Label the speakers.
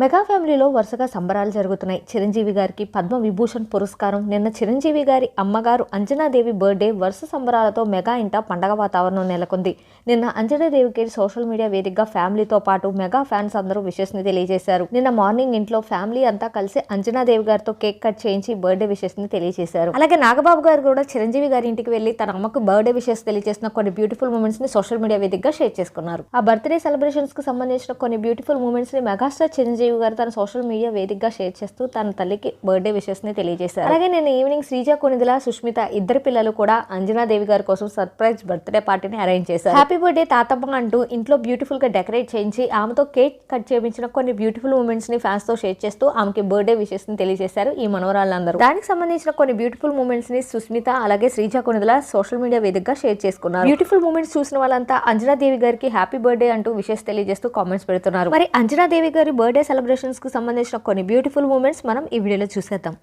Speaker 1: Mega ఫ్యామిలీలో వరుసగా సంబరాలు జరుగుతున్నాయి. చిరంజీవి గారికి పద్మ విభూషణ్ పురస్కారం. నిన్న చిరంజీవి గారి అమ్మగారు అంజనాదేవి బర్త్డే వరుస సంబరాలతో మెగా ఇంట పండగ వాతావరణం నెలకొంది. నిన్న అంజనాదేవికి సోషల్ మీడియా వేదికగా ఫ్యామిలీతో పాటు మెగా ఫ్యాన్స్ అందరూ విషెస్ని తెలియజేశారు. నిన్న మార్నింగ్ ఇంట్లో ఫ్యామిలీ అంతా కలిసి అంజనాదేవి గారితో కేక్ కట్ చేయించి బర్త్డే విషెస్ని తెలియజేశారు. అలాగే నాగబాబు గారు కూడా చిరంజీవి గారి ఇంటికి వెళ్ళి తన అమ్మకు బర్త్డే విషెస్ తెలియజేసిన కొన్ని బ్యూటిఫుల్ మూమెంట్స్ని సోషల్ మీడియా వేదికగా షేర్ చేసుకున్నారు. ఆ బర్త్డే సెలబ్రేషన్స్కు సంబంధించిన కొన్ని బ్యూటిఫుల్ మూమెంట్స్ని మెగాస్టార్ చిరంజీవి గారు తన సోషల్ మీడియా వేదికగా షేర్ చేస్తూ తన తల్లికి బర్త్డే విషెస్ని తెలియజేశారు. అలాగే నేను ఈవినింగ్ శ్రీజ కొనిదిల సుష్మిత ఇద్దరు పిల్లలు కూడా అంజనాదేవి గారి కోసం సర్ప్రైజ్ బర్త్డే పార్టీని అరేంజ్ చేశారు. హ్యాపీ బర్త్డే తాతమ్మ అంటూ ఇంట్లో బ్యూటిఫుల్గా డెకరేట్ చేయించి ఆమెతో కేక్ కట్ చేయించిన కొన్ని బ్యూటిఫుల్ మూమెంట్స్ని ఫ్యాన్స్తో షేర్ చేస్తూ ఆమెకి బర్త్డే విషెస్ని తెలియజేశారు ఈ మనవరాళ్ళందరూ. దానికి సంబంధించిన కొన్ని బ్యూటిఫుల్ మూమెంట్స్ని సుస్మిత అలాగే శ్రీజ కొనిదల సోషల్ మీడియా వేదికగా షేర్ చేసుకున్నారు. బ్యూటిఫుల్ మూమెంట్స్ చూసిన వాళ్ళంతా అంజనాదేవి గారికి హ్యాపీ బర్త్డే అంటూ విషెస్ తెలియజేస్తూ కామెంట్స్ పెడుతున్నారు. మరి అంజనాదేవి గారి బర్త్డే సెలబ్రేషన్స్కి సంబంధించిన కొన్ని బ్యూటిఫుల్ మూమెంట్స్ మనం ఈ వీడియోలో చూసేద్దాం.